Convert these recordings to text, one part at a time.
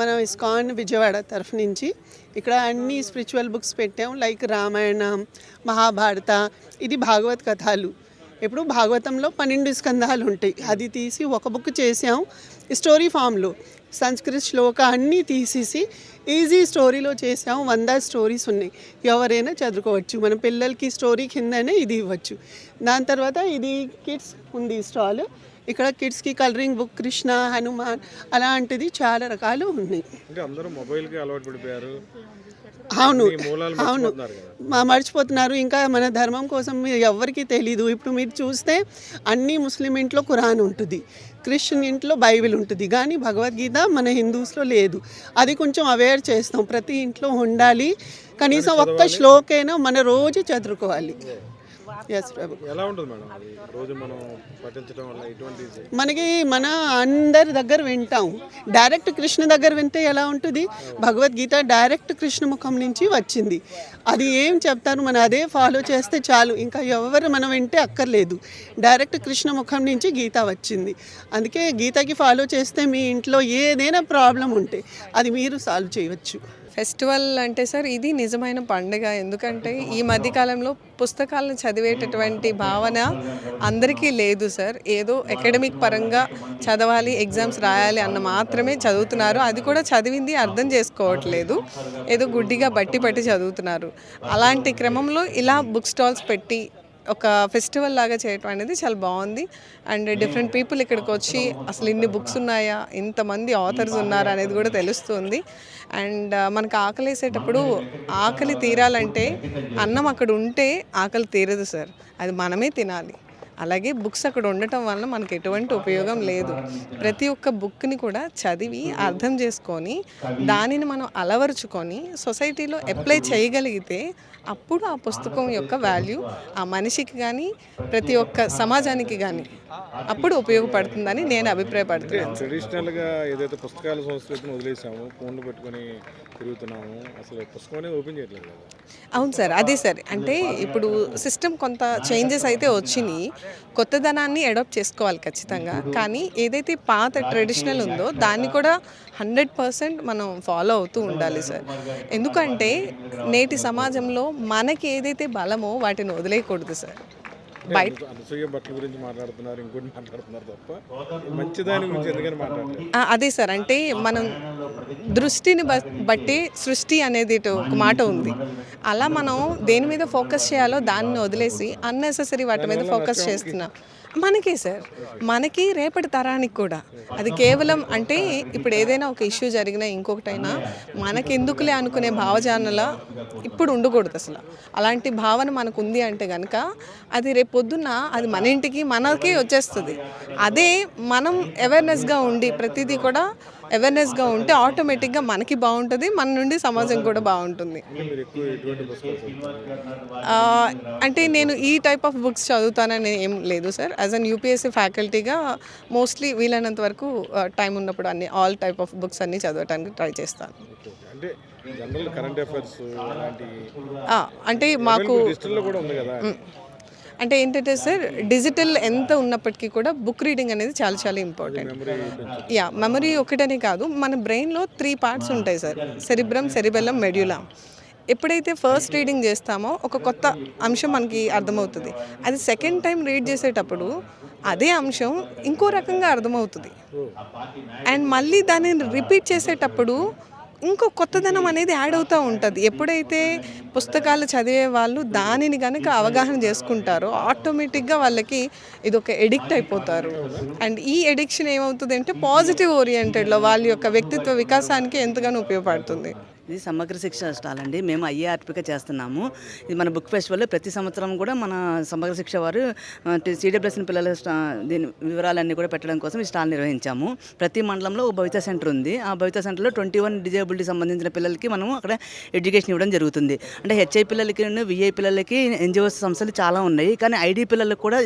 మనం ఇస్కాన్ విజయవాడ తరఫు నుంచి ఇక్కడ అన్ని స్పిరిచువల్ బుక్స్ పెట్టాం లైక్ రామాయణం మహాభారత ఇది భాగవత్ కథలు. ఇప్పుడు భాగవతంలో పన్నెండు స్కందాలు ఉంటాయి. అది తీసి ఒక బుక్ చేసాం స్టోరీ ఫామ్లో. సంస్కృత్ శ్లోక అన్నీ తీసేసి ఈజీ స్టోరీలో చేసాం వంద స్టోరీస్ ఉన్నాయి. ఎవరైనా చదువుకోవచ్చు. మన పిల్లలకి స్టోరీ కిందనే ఇది ఇవ్వచ్చు. దాని తర్వాత ఇది కిడ్స్ ఉంది స్టాల్. ఇక్కడ కిడ్స్కి కలరింగ్ బుక్ కృష్ణ హనుమాన్ అలాంటిది చాలా రకాలు ఉన్నాయి. అవును అవును. మా మర్చిపోతున్నారు. ఇంకా మన ధర్మం కోసం మీరు ఎవరికి తెలీదు. ఇప్పుడు మీరు చూస్తే అన్ని ముస్లిం ఇంట్లో ఖురాన్ ఉంటుంది. క్రిస్టియన్ ఇంట్లో బైబిల్ ఉంటుంది. కానీ భగవద్గీత మన హిందూస్లో లేదు. అది కొంచెం అవేర్ చేస్తాం. ప్రతి ఇంట్లో ఉండాలి. కనీసం ఒక్క శ్లోకైనా మన రోజు చదువుకోవాలి ఎలా ఉంటుంది మేడం అది? రోజు మనం పఠించడం వల్ల ఎటువంటి మనకి మన అందరి దగ్గర వింటాం. డైరెక్ట్ కృష్ణ దగ్గర వింటే ఎలా ఉంటుంది? భగవద్గీత డైరెక్ట్ కృష్ణ ముఖం నుంచి వచ్చింది. అది ఏం చెప్తారు మనం అదే ఫాలో చేస్తే చాలు. ఇంకా ఎవరు మనం వింటే అక్కర్లేదు. డైరెక్ట్ కృష్ణ ముఖం నుంచి గీత వచ్చింది. అందుకే గీతకి ఫాలో చేస్తే మీ ఇంట్లో ఏదైనా ప్రాబ్లం ఉంటే అది మీరు సాల్వ్ చేయవచ్చు. ఫెస్టివల్ అంటే సార్ ఇది నిజమైన పండుగ. ఎందుకంటే ఈ మధ్యకాలంలో పుస్తకాలను చదివేటటువంటి భావన అందరికీ లేదు సార్. ఏదో అకాడమిక్ పరంగా చదవాలి ఎగ్జామ్స్ రాయాలి అన్న మాత్రమే చదువుతున్నారు. అది కూడా చదివింది అర్థం చేసుకోవట్లేదు. ఏదో గుడ్డిగా బట్టి పట్టి చదువుతున్నారు. అలాంటి క్రమంలో ఇలా బుక్ స్టాల్స్ పెట్టి ఒక ఫెస్టివల్ లాగా చేయటం అనేది చాలా బాగుంది. అండ్ డిఫరెంట్ పీపుల్ ఇక్కడికి వచ్చి అసలు ఇన్ని బుక్స్ ఉన్నాయా? ఇంతమంది ఆథర్స్ ఉన్నారా అనేది కూడా తెలుస్తుంది. అండ్ మనకు ఆకలి వేసేటప్పుడు ఆకలి తీరాలంటే అన్నం అక్కడ ఉంటే ఆకలి తీరదు సార్. అది మనమే తినాలి. అలాగే బుక్స్ అక్కడ ఉండటం వలన మనకు ఎటువంటి ఉపయోగం లేదు. ప్రతి ఒక్క బుక్ని కూడా చదివి అర్థం చేసుకొని దానిని మనం అలవరుచుకొని సొసైటీలో అప్లై చేయగలిగితే అప్పుడు ఆ పుస్తకం యొక్క వాల్యూ ఆ మనిషికి కానీ ప్రతి ఒక్క సమాజానికి కానీ అప్పుడు ఉపయోగపడుతుందని నేను అభిప్రాయపడుతున్నాను. ట్రెడిషనల్గా ఏదైతే పుస్తకాల సంస్కృతిని వదిలేసాము ఫోన్లు పెట్టుకొని తిరుగుతున్నాము అసలు పుస్తకం ఓపెన్ చేయట్లేదు అవును సార్ అదే సార్. అంటే ఇప్పుడు సిస్టమ్ కొంత చేంజెస్ అయితే వచ్చినాయి. కొత్తదనాన్ని అడాప్ట్ చేసుకోవాలి ఖచ్చితంగా. కానీ ఏదైతే పాత ట్రెడిషనల్ ఉందో దాన్ని కూడా హండ్రెడ్ పర్సెంట్ మనం ఫాలో అవుతూ ఉండాలి సార్. ఎందుకంటే నేటి సమాజంలో మనకి ఏదైతే బలమో వాటిని వదిలేయకూడదు సార్. బయట అదే సార్ అంటే మనం దృష్టిని బ- బట్టి సృష్టి అనేది ఇటు ఒక మాట ఉంది. అలా మనం దేని మీద ఫోకస్ చేయాలో దాన్ని వదిలేసి అన్నెసెసరీ వాటి మీద ఫోకస్ చేస్తున్నాం మనకే సార్. మనకి రేపటి తరానికి కూడా. అది కేవలం అంటే ఇప్పుడు ఏదైనా ఒక ఇష్యూ జరిగినా ఇంకొకటైనా మనకెందుకులే అనుకునే భావజానల ఇప్పుడు ఉండకూడదు అసలు. అలాంటి భావన మనకు ఉంది అంటే కనుక అది రేపు పొద్దున్న అది మన ఇంటికి మనకే వచ్చేస్తుంది. అదే మనం అవేర్నెస్గా ఉండి ప్రతిదీ కూడా అవేర్నెస్గా ఉంటే ఆటోమేటిక్గా మనకి బాగుంటుంది మన నుండి సమాజం కూడా బాగుంటుంది. అంటే నేను ఈ టైప్ ఆఫ్ బుక్స్ చదువుతానని ఏం లేదు సార్ యాజ్ అన్ యూపీఎస్సీ ఫ్యాకల్టీగా మోస్ట్లీ వీలైనంత వరకు టైం ఉన్నప్పుడు అన్ని ఆల్ టైప్ ఆఫ్ బుక్స్ అన్ని చదవడానికి ట్రై చేస్తాను. అంటే మాకు అంటే ఏంటంటే సార్ డిజిటల్ ఎంత ఉన్నప్పటికీ కూడా బుక్ రీడింగ్ అనేది చాలా చాలా ఇంపార్టెంట్ యా మెమరీ ఒకటనే కాదు మన బ్రెయిన్లో త్రీ పార్ట్స్ ఉంటాయి సార్. సెరిబ్రమ్ సెరిబెల్లం మెడ్యులా ఎప్పుడైతే ఫస్ట్ రీడింగ్ చేస్తామో ఒక కొత్త అంశం మనకి అర్థమవుతుంది. అది సెకండ్ టైం రీడ్ చేసేటప్పుడు అదే అంశం ఇంకో రకంగా అర్థమవుతుంది. అండ్ మళ్ళీ దానిని రిపీట్ చేసేటప్పుడు ఇంకో కొత్తదనం అనేది యాడ్ అవుతూ ఉంటుంది. ఎప్పుడైతే పుస్తకాలు చదివే వాళ్ళు దానిని కనుక అవగాహన చేసుకుంటారో ఆటోమేటిక్గా వాళ్ళకి ఇది ఒక ఎడిక్ట్ అయిపోతారు. అండ్ ఈ ఎడిక్షన్ ఏమవుతుంది అంటే పాజిటివ్ ఓరియంటెడ్లో వాళ్ళ యొక్క వ్యక్తిత్వ వికాసానికి ఎంతగానో ఉపయోగపడుతుంది. ఇది సమగ్ర శిక్ష స్టాల్ అండి మేము ఐఏఆర్పిక చేస్తున్నాము. ఇది మన బుక్ ఫెస్టివల్లో ప్రతి సంవత్సరం కూడా మన సమగ్ర శిక్ష వారు సిడబ్ల్యూఎస్ఎన్ పిల్లల స్టా దీని వివరాలన్నీ కూడా పెట్టడం కోసం ఈ స్టాల్ నిర్వహించాము. ప్రతి మండలంలో ఒక భవిత సెంటర్ ఉంది. ఆ భవిత సెంటర్లో ట్వంటీ వన్ డిజేబిలిటీ సంబంధించిన పిల్లలకి మనము అక్కడ ఎడ్యుకేషన్ ఇవ్వడం జరుగుతుంది. అంటే హెచ్ఐ పిల్లలకి విఐ పిల్లలకి ఎన్జిఓస్ సంస్థలు చాలా ఉన్నాయి. కానీ ఐడి పిల్లలకు కూడా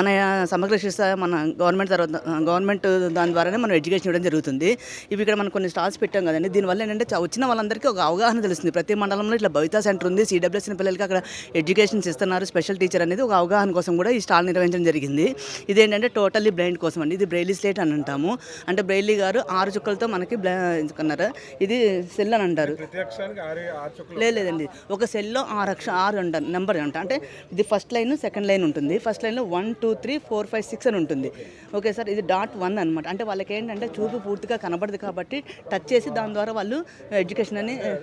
మన సమగ్ర శిక్ష మన గవర్నమెంట్ తర్వాత గవర్నమెంట్ దాని ద్వారానే మనం ఎడ్యుకేషన్ ఇవ్వడం జరుగుతుంది. ఇవి ఇక్కడ మనం కొన్ని స్టాల్స్ పెట్టాం కదండి. దీనివల్ల ఏంటంటే వచ్చిన వచ్చిన వాళ్ళందరికీ ఒక అవగాహన తెలుస్తుంది. ప్రతి మండలంలో ఇట్లా భవితా సెంటర్ ఉంది సిడబ్ల్యూఎస్ని పిల్లలకి అక్కడ ఎడ్యుకేషన్స్ ఇస్తున్నారు. స్పెషల్ టీచర్ అనేది ఒక అవగాహన కోసం కూడా ఈ స్టాల్ నిర్వహించడం జరిగింది. ఇదేంటంటే టోటల్లీ బ్లైండ్ కోసం అండి. ఇది బ్రెయిలీ స్లేట్ అని అంటాము. అంటే బ్రెయిలీ గారు ఆరు చుక్కలతో మనకి బ్లా ఎందుకన్నారు? ఇది సెల్ అని అంటారు. లేదండి. ఒక సెల్లో ఆరు అక్ష ఆరు నెంబర్ అంట. అంటే ఇది ఫస్ట్ లైన్ సెకండ్ లైన్ ఉంటుంది. ఫస్ట్ లైన్లో one two three four five six అని ఉంటుంది. ఓకే సార్ ఇది డాట్ వన్ అనమాట అంటే వాళ్ళకి ఏంటంటే చూపు పూర్తిగా కనబడదు కాబట్టి టచ్ చేసి దాని ద్వారా వాళ్ళు ఎడ్యుకేషన్ ఏ.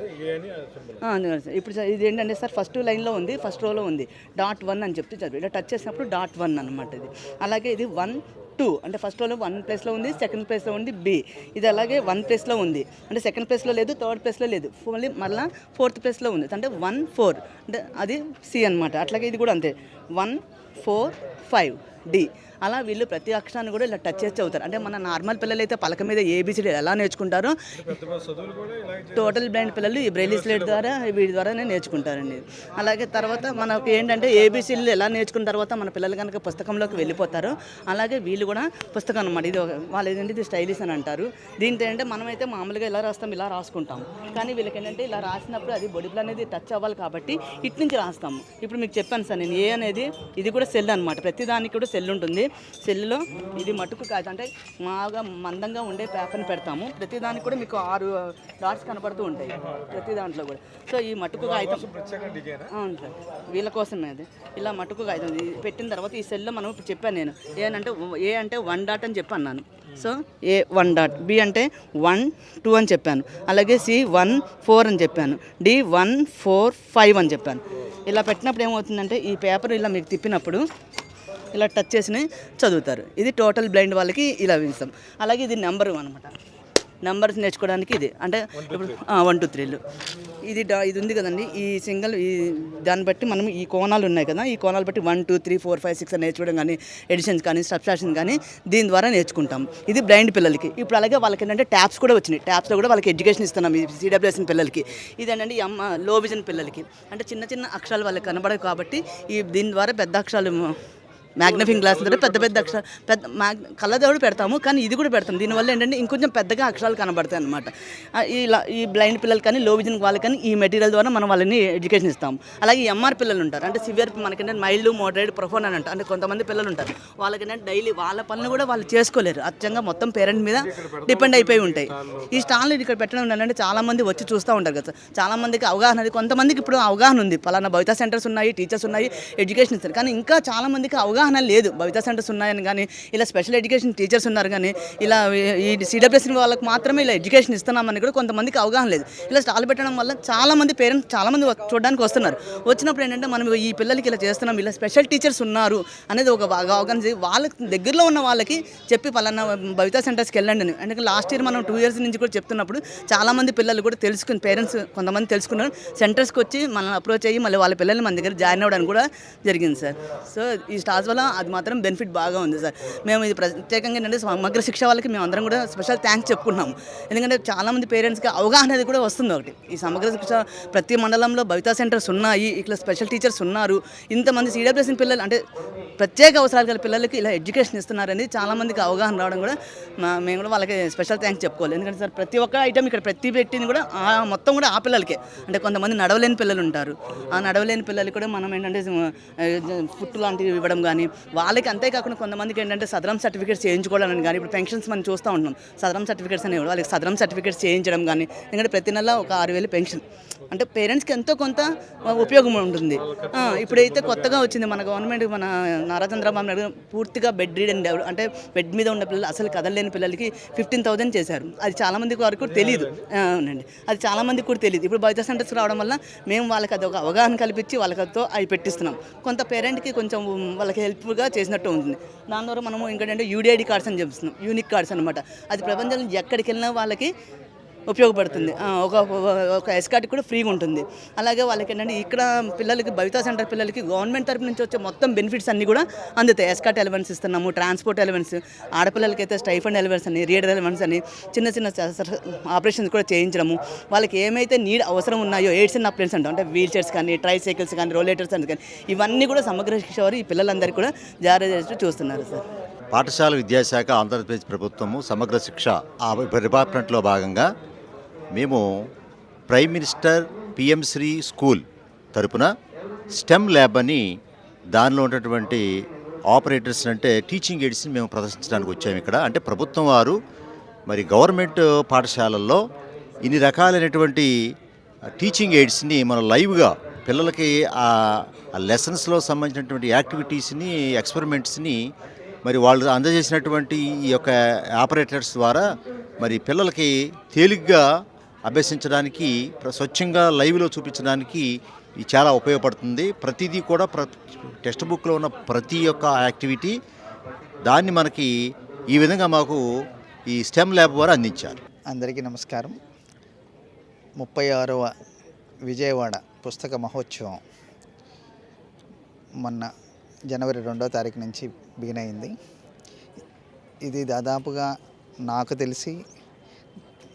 అని. ఇప్పుడు సార్ ఇది ఏంటంటే సార్ ఫస్ట్ లైన్లో ఉంది ఫస్ట్ రోలో ఉంది. డాట్ వన్ అని చెప్తే చదివి ఇలా టచ్ చేసినప్పుడు డాట్ వన్ అనమాట ఇది. అలాగే ఇది వన్ టూ. అంటే ఫస్ట్ రోలో వన్ ప్లేస్లో ఉంది సెకండ్ ప్లేస్లో ఉంది బి. ఇది అలాగే వన్ ప్లేస్లో ఉంది. అంటే సెకండ్ ప్లేస్లో లేదు థర్డ్ ప్లేస్లో లేదు. మళ్ళీ మళ్ళీ ఫోర్త్ ప్లేస్లో ఉంది. అంటే వన్ ఫోర్. అంటే అది సి అనమాట అట్లాగే ఇది కూడా అంతే. One four five. డి. అలా వీళ్ళు ప్రతి అక్షరాన్ని కూడా ఇలా టచ్ చేసి చదువుతారు అంటే మన నార్మల్ పిల్లలు అయితే పలక మీద ఏబిసిడి ఎలా నేర్చుకుంటారో టోటల్ బ్లైండ్ పిల్లలు ఈ బ్రెయిలీ స్లేట్ ద్వారా వీటి ద్వారానే నేర్చుకుంటారండి. అలాగే తర్వాత మనకు ఏంటంటే ఏబీసీలు ఎలా నేర్చుకున్న తర్వాత మన పిల్లలు కనుక పుస్తకంలోకి వెళ్ళిపోతారు అలాగే వీళ్ళు కూడా పుస్తకం అనమాట ఇది వాళ్ళు ఏంటంటే ఇది స్టైలిష్ అని అంటారు. దీంతో ఏంటంటే మనమైతే మామూలుగా ఇలా రాస్తాం ఇలా రాసుకుంటాం. కానీ వీళ్ళకి ఏంటంటే ఇలా రాసినప్పుడు అది బొడిపులు అనేది టచ్ అవ్వాలి కాబట్టి ఇటు నుంచి రాస్తాము. ఇప్పుడు మీకు చెప్పాను సార్ నేను ఏ అనేది ఇది కూడా సెల్ అనమాట ప్రతి దానికి కూడా సెల్ ఉంటుంది. సెల్లో ఇది మటుకు కాదు. అంటే మాగా మందంగా ఉండే పేపర్ని పెడతాము. ప్రతి దానికి కూడా మీకు ఆరు డాట్స్ కనపడుతూ ఉంటాయి. ప్రతి దాంట్లో కూడా. సో ఈ మటుకు కాగితం అవును సార్. వీళ్ళ కోసమే అది. ఇలా మటుకు కాగితం పెట్టిన తర్వాత ఈ సెల్లో మనం ఇప్పుడు చెప్పాను నేను. ఏ అంటే ఏ అంటే వన్ డాట్ అని చెప్పాను నేను. So A one dot? B అంటే వన్ టూ అని చెప్పాను. అలాగే సి వన్ ఫోర్ అని చెప్పాను. డి వన్ ఫోర్ ఫైవ్ అని చెప్పాను. ఇలా పెట్టినప్పుడు ఏమవుతుందంటే ఈ పేపర్ ఇలా మీకు తిప్పినప్పుడు ఇలా టచ్ చేసి చదువుతారు. ఇది టోటల్ బ్లైండ్ వాళ్ళకి ఇలా ఇస్తాం అలాగే ఇది నెంబర్ అనమాట నెంబర్స్ నేర్చుకోవడానికి ఇది. అంటే ఇప్పుడు వన్ టూ త్రీలు ఇది ఇది ఉంది కదండి. ఈ సింగిల్ ఈ దాన్ని బట్టి మనం ఈ కోణాలు ఉన్నాయి కదా. ఈ కోణాలు బట్టి one two three four five six అని నేర్చుకోవడం కానీ ఎడిషన్స్ కానీ సబ్స్ట్రాక్షన్ కానీ దీని ద్వారా నేర్చుకుంటాం. ఇది బ్లైండ్ పిల్లలకి. ఇప్పుడు అలాగే వాళ్ళకి ఏంటంటే ట్యాబ్స్ కూడా వచ్చినాయి. ట్యాబ్స్లో కూడా వాళ్ళకి ఎడ్యుకేషన్ ఇస్తున్నాం. ఈ సిడబ్ల్యూఎస్ఎన్ పిల్లలకి. ఇది ఏంటంటే ఈ అమ్మ లో విజన్ పిల్లలకి. అంటే చిన్న చిన్న అక్షరాలు వాళ్ళకి కనబడవు కాబట్టి ఈ దీని ద్వారా పెద్ద అక్షరాలు మ్యాగ్నిఫింగ్ గ్లాస్ అంటే పెద్ద పెద్ద అక్షరాలు పెద్ద మ్యాగ్ కళ్ళజోడు పెడతాము కానీ ఇది కూడా పెడతాం దీనివల్ల ఏంటంటే ఇంకొంచెం పెద్దగా అక్షరాలు కనబడతాయి అనమాట ఇలా ఈ బ్లైండ్ పిల్లలు కానీ లో విజన్ వాళ్ళకి కానీ ఈ మెటీరియల్ ద్వారా మనం వాళ్ళని ఎడ్యుకేషన్ ఇస్తాం అలాగే ఎంఆర్ పిల్లలు ఉంటారు. అంటే సివియర్ మనకేంటంటే మైల్డ్ మోడరేట్ ప్రొఫోన్ అని అంటారు. అంటే కొంతమంది పిల్లలు ఉంటారు. వాళ్ళకి ఏంటంటే డైలీ వాళ్ళ పనులు కూడా వాళ్ళు చేసుకోలేరు. అచ్చంగా మొత్తం పేరెంట్ మీద డిపెండ్ అయిపోయి ఉంటాయి. ఈ స్టాల్ ఇక్కడ పెట్టడం ఏంటంటే చాలా మంది వచ్చి చూస్తూ ఉంటారు కదా చాలా మందికి అవగాహన అది కొంతమందికి ఇప్పుడు అవగాహన ఉంది. పలానా భవితా సెంటర్స్ ఉన్నాయి టీచర్స్ ఉన్నాయి ఎడ్యుకేషన్ ఇస్తారు. కానీ ఇంకా చాలా మందికి అవగాహన లేదు. బవితా సెంటర్స్ ఉన్నాయని కానీ ఇలా స్పెషల్ ఎడ్యుకేషన్ టీచర్స్ ఉన్నారు కానీ ఇలా ఈ సిడబ్ల్యూఎస్ వాళ్ళకి మాత్రమే ఇలా ఎడ్యుకేషన్ ఇస్తున్నామని కూడా కొంతమందికి అవగాహన లేదు. ఇలా స్టాల్ పెట్టడం వల్ల చాలామంది పేరెంట్స్ చాలామంది చూడడానికి వస్తున్నారు. వచ్చినప్పుడు ఏంటంటే మనం ఈ పిల్లలకి ఇలా చేస్తున్నాం ఇలా స్పెషల్ టీచర్స్ ఉన్నారు అనేది ఒక అవగాహన వాళ్ళకి దగ్గరలో ఉన్న వాళ్ళకి చెప్పి పలానా బవితా సెంటర్స్కి వెళ్ళండి అని. అంటే లాస్ట్ ఇయర్ మనం టూ ఇయర్స్ నుంచి కూడా చెప్తున్నప్పుడు చాలామంది పిల్లలు కూడా తెలుసుకుని పేరెంట్స్ కొంతమంది తెలుసుకున్నారు. సెంటర్స్కి వచ్చి మనం అప్రోచ్ అయ్యి మళ్ళీ వాళ్ళ పిల్లల్ని మన దగ్గర జాయిన్ అవ్వడానికి కూడా జరిగింది సార్. సో ఈ స్టార్స్ వల్ల అది మాత్రం బెనిఫిట్ బాగా ఉంది సార్. మేము ఇది ప్రత్యేకంగా ఏంటంటే సమగ్ర శిక్ష వాళ్ళకి మేము అందరం కూడా స్పెషల్ థ్యాంక్స్ చెప్పుకుంటున్నాము ఎందుకంటే చాలామంది పేరెంట్స్కి అవగాహన అనేది కూడా వస్తుంది ఒకటి. ఈ సమగ్ర శిక్ష ప్రతి మండలంలో భవితా సెంటర్స్ ఉన్నాయి ఇట్లా స్పెషల్ టీచర్స్ ఉన్నారు. ఇంతమంది సిడబ్ల్యూఎస్ఎన్ పిల్లలు అంటే ప్రత్యేక అవసరాలు గల పిల్లలకి ఇలా ఎడ్యుకేషన్ ఇస్తున్నారని చాలామందికి అవగాహన రావడం కూడా మేము కూడా వాళ్ళకి స్పెషల్ థ్యాంక్స్ చెప్పుకోవాలి. ఎందుకంటే సార్ ప్రతి ఒక్క ఐటమ్ ఇక్కడ ప్రతి పెట్టింది కూడా మొత్తం కూడా ఆ పిల్లలకే. అంటే కొంతమంది నడవలేని పిల్లలు ఉంటారు. ఆ నడవలేని పిల్లలు కూడా మనం ఏంటంటే పుట్టు లాంటివి ఇవ్వడం కానీ వాళ్ళకి అంతేకాకుండా కొంతమందికి ఏంటంటే సదరం సర్టిఫికేట్స్ చేయించుకోవడానికి కానీ ఇప్పుడు పెన్షన్స్ మనం చూస్తూ ఉంటున్నాం. సదరం సర్టిఫికేట్స్ అనేవి వాళ్ళకి సదరం సర్టిఫికేట్స్ చేయించడం కానీ ఎందుకంటే ప్రతి నెల ఒక ఆరు వేలు పెన్షన్. అంటే పేరెంట్స్కి ఎంతో కొంత ఉపయోగం ఉంటుంది. ఇప్పుడైతే కొత్తగా వచ్చింది మన గవర్నమెంట్ మన నారా చంద్రబాబు నాయుడు పూర్తిగా బెడ్ రీడ్ అండ్ అంటే బెడ్ మీద ఉన్న పిల్లలు అసలు కదలలేని పిల్లలకి ఫిఫ్టీన్ థౌసండ్ చేశారు. అది చాలామందికి వరకు కూడా తెలియదు అవునండి. అది చాలామందికి కూడా తెలియదు ఇప్పుడు బయట సెంటర్స్ రావడం వల్ల మేము వాళ్ళకి అది ఒక అవగాహన కల్పించి వాళ్ళతో అవి పెట్టిస్తున్నాం. కొంత పేరెంట్కి కొంచెం వాళ్ళకి హెల్ప్ఫుల్గా చేసినట్టు ఉంటుంది. దాని ద్వారా మనము ఇంకేంటంటే యూడిఐడి కార్డ్స్ అని చెప్తున్నాం. యూనిక్ కార్డ్స్ అనమాట అది ప్రపంచంలో ఎక్కడికి వెళ్ళినా వాళ్ళకి ఉపయోగపడుతుంది. ఒక ఒక ఎస్కాట్ కూడా ఫ్రీగా ఉంటుంది. అలాగే వాళ్ళకి ఏంటంటే ఇక్కడ పిల్లలకి భవితా సెంటర్ పిల్లలకి గవర్నమెంట్ తరపు నుంచి వచ్చే మొత్తం బెనిఫిట్స్ అన్నీ కూడా అందుతాయి. ఎస్కాట్ ఎలవెన్స్ ఇస్తున్నాము ట్రాన్స్పోర్ట్ ఎలవెన్స్ ఆడపిల్లలకి అయితే స్టైఫండ్ ఎలవెన్స్ అని రీడర్ ఎలవెన్స్ అని చిన్న చిన్న ఆపరేషన్స్ కూడా చేయించడము. వాళ్ళకి ఏమైతే నీడ్ అవసరం ఉన్నాయో ఎయిడ్స్ అండ్ అప్లయన్స్ అంటాం. అంటే వీల్ చైర్స్ కానీ ట్రై సైకిల్స్ కానీ రోలేటర్స్ అని కానీ ఇవన్నీ కూడా సమగ్ర శిక్ష వారు ఈ పిల్లలందరికీ కూడా జారీ చేస్తూ చూస్తున్నారు సార్. పాఠశాల విద్యాశాఖ ఆంధ్రప్రదేశ్ ప్రభుత్వము సమగ్ర శిక్ష ఆ డిపార్ట్మెంట్లో భాగంగా మేము ప్రైమ్ మినిస్టర్ పిఎంశ్రీ స్కూల్ తరపున స్టెమ్ ల్యాబ్ అని దానిలో ఉన్నటువంటి ఆపరేటర్స్ అంటే టీచింగ్ ఎయిడ్స్ని మేము ప్రదర్శించడానికి వచ్చాము ఇక్కడ. అంటే ప్రభుత్వం వారు మరి గవర్నమెంట్ పాఠశాలల్లో ఇన్ని రకాలైనటువంటి టీచింగ్ ఎయిడ్స్ని మనం లైవ్గా పిల్లలకి ఆ లెసన్స్లో సంబంధించినటువంటి యాక్టివిటీస్ని ఎక్స్పెరిమెంట్స్ని మరి వాళ్ళు అందజేసినటువంటి ఈ యొక్క ఆపరేటర్స్ ద్వారా మరి పిల్లలకి తేలిగ్గా అభ్యసించడానికి ప్ర- స్వచ్ఛంగా లైవ్లో చూపించడానికి ఇది చాలా ఉపయోగపడుతుంది. ప్రతిదీ కూడా ప్ర టెక్స్ట్ బుక్లో ఉన్న ప్రతి ఒక్క యాక్టివిటీ దాన్ని మనకి ఈ విధంగా మాకు ఈ స్టెమ్ ల్యాబ్ ద్వారా అందించారు. అందరికీ నమస్కారం. ముప్పై ఆరవ విజయవాడ పుస్తక మహోత్సవం మొన్న జనవరి రెండో తారీఖు నుంచి బిగిన్ అయింది. ఇది దాదాపుగా నాకు తెలిసి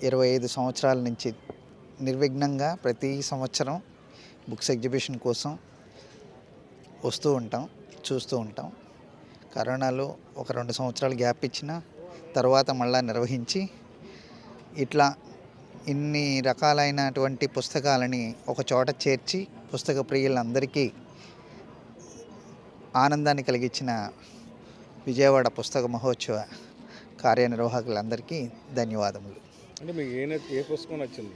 ఇరవై ఐదు సంవత్సరాల నుంచి నిర్విఘ్నంగా ప్రతి సంవత్సరం బుక్స్ ఎగ్జిబిషన్ కోసం వస్తూ ఉంటాం చూస్తూ ఉంటాం. కరోనాలో ఒక రెండు సంవత్సరాలు గ్యాప్ ఇచ్చిన తర్వాత మళ్ళా నిర్వహించి ఇట్లా ఇన్ని రకాలైనటువంటి పుస్తకాలని ఒక చోట చేర్చి పుస్తక ప్రియులందరికీ ఆనందాన్ని కలిగించిన విజయవాడ పుస్తక మహోత్సవ కార్యనిర్వాహకులందరికీ ధన్యవాదములు. అంటే మీకు ఏ పుస్తకం నచ్చింది?